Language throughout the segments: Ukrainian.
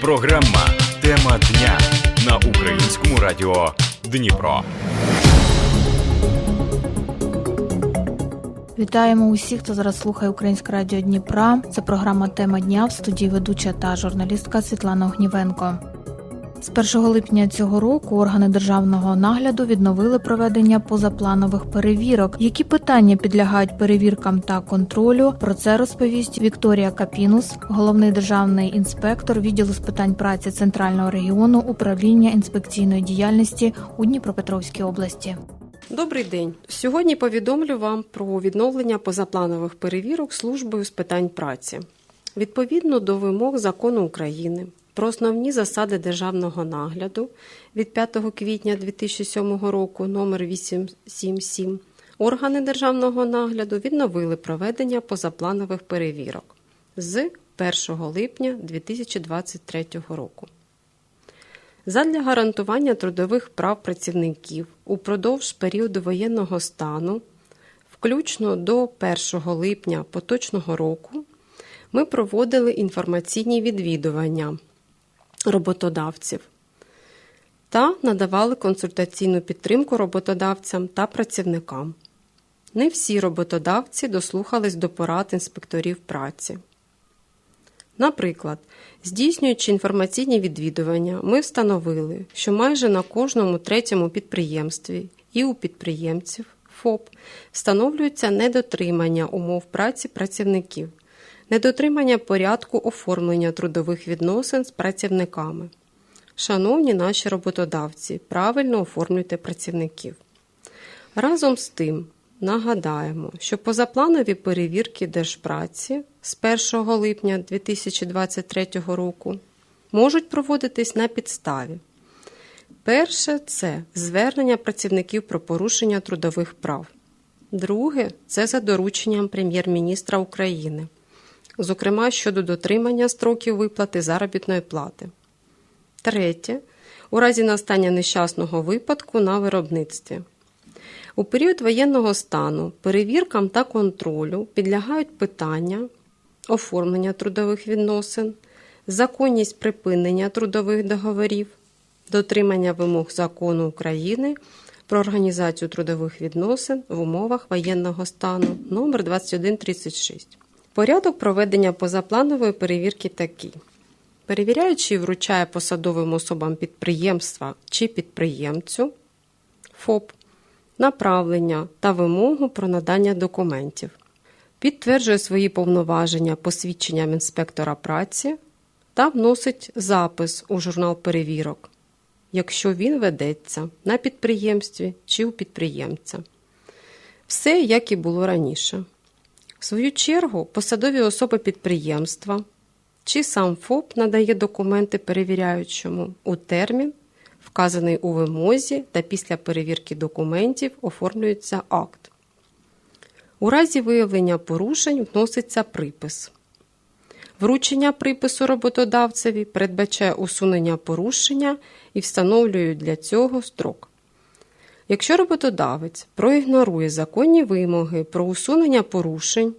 Програма Тема дня на українському радіо Дніпро. Вітаємо усіх, хто зараз слухає Українське радіо Дніпра. Це програма Тема дня в студії ведуча та журналістка Світлана Огнівенко. З 1 липня цього року органи державного нагляду відновили проведення позапланових перевірок. Які питання підлягають перевіркам та контролю? Про це розповість Вікторія Капінус, головний державний інспектор відділу з питань праці центрального регіону управління інспекційної діяльності у Дніпропетровській області. Добрий день. Сьогодні повідомлю вам про відновлення позапланових перевірок службою з питань праці. Відповідно до вимог закону України про основні засади державного нагляду від 5 квітня 2007 року номер 877 органи державного нагляду відновили проведення позапланових перевірок з 1 липня 2023 року. Задля гарантування трудових прав працівників упродовж періоду воєнного стану, включно до 1 липня поточного року, ми проводили інформаційні відвідування роботодавців та надавали консультаційну підтримку роботодавцям та працівникам. Не всі роботодавці дослухались до порад інспекторів праці. Наприклад, здійснюючи інформаційні відвідування, ми встановили, що майже на кожному третьому підприємстві і у підприємців ФОП встановлюється недотримання умов праці працівників, недотримання порядку оформлення трудових відносин з працівниками. Шановні наші роботодавці, правильно оформлюйте працівників. Разом з тим, нагадаємо, що позапланові перевірки Держпраці з 1 липня 2023 року можуть проводитись на підставі. Перше це звернення працівників про порушення трудових прав. Друге це за дорученням прем'єр-міністра України, зокрема щодо дотримання строків виплати заробітної плати. Третє у разі настання нещасного випадку на виробництві. У період воєнного стану перевіркам та контролю підлягають питання оформлення трудових відносин, законність припинення трудових договорів, дотримання вимог закону України про організацію трудових відносин в умовах воєнного стану номер 2136. Порядок проведення позапланової перевірки такий. Перевіряючий вручає посадовим особам підприємства чи підприємцю ФОП направлення та вимогу про надання документів, підтверджує свої повноваження посвідченням інспектора праці та вносить запис у журнал перевірок, якщо він ведеться на підприємстві чи у підприємця. Все як і було раніше. В свою чергу, посадові особи підприємства чи сам ФОП надає документи перевіряючому у термін, вказаний у вимозі, та після перевірки документів оформлюється акт. У разі виявлення порушень вноситься припис. Вручення припису роботодавцеві передбачає усунення порушення і встановлює для цього строк. Якщо роботодавець проігнорує законні вимоги про усунення порушень,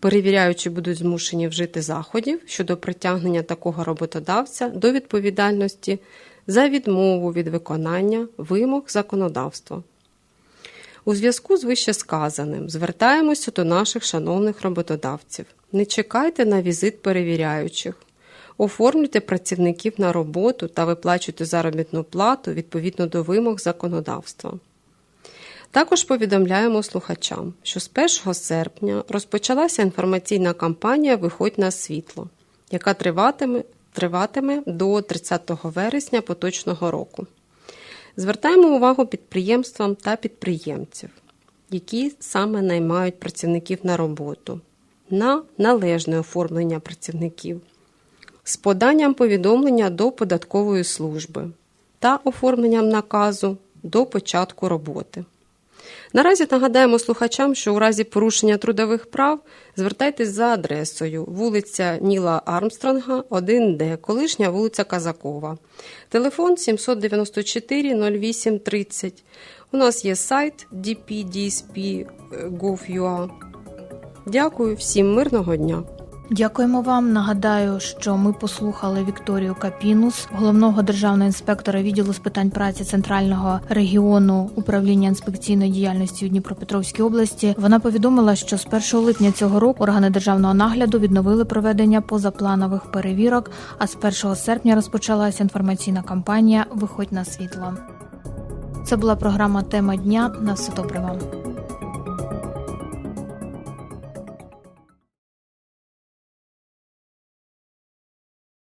перевіряючи будуть змушені вжити заходів щодо притягнення такого роботодавця до відповідальності за відмову від виконання вимог законодавства. У зв'язку з вищесказаним звертаємося до наших шановних роботодавців. Не чекайте на візит перевіряючих. Оформлюйте працівників на роботу та виплачуйте заробітну плату відповідно до вимог законодавства. Також повідомляємо слухачам, що з 1 серпня розпочалася інформаційна кампанія Виходь на світло, яка триватиме, триватиме до 30 вересня поточного року. Звертаємо увагу підприємствам та підприємців, які саме наймають працівників на роботу, на належне оформлення працівників, з поданням повідомлення до податкової служби та оформленням наказу до початку роботи. Наразі нагадаємо слухачам, що у разі порушення трудових прав звертайтесь за адресою вулиця Ніла Армстронга, 1Д, колишня вулиця Казакова. Телефон 794 08 30. У нас є сайт dpdsp.gov.ua. Дякую всім мирного дня! Дякуємо вам. Нагадаю, що ми послухали Вікторію Капінус, головного державного інспектора відділу з питань праці центрального регіону управління інспекційної діяльності у Дніпропетровській області. Вона повідомила, що з 1 липня цього року органи державного нагляду відновили проведення позапланових перевірок. А з 1 серпня розпочалася інформаційна кампанія Виходь на світло. Це була програма Тема дня. На все добре вам.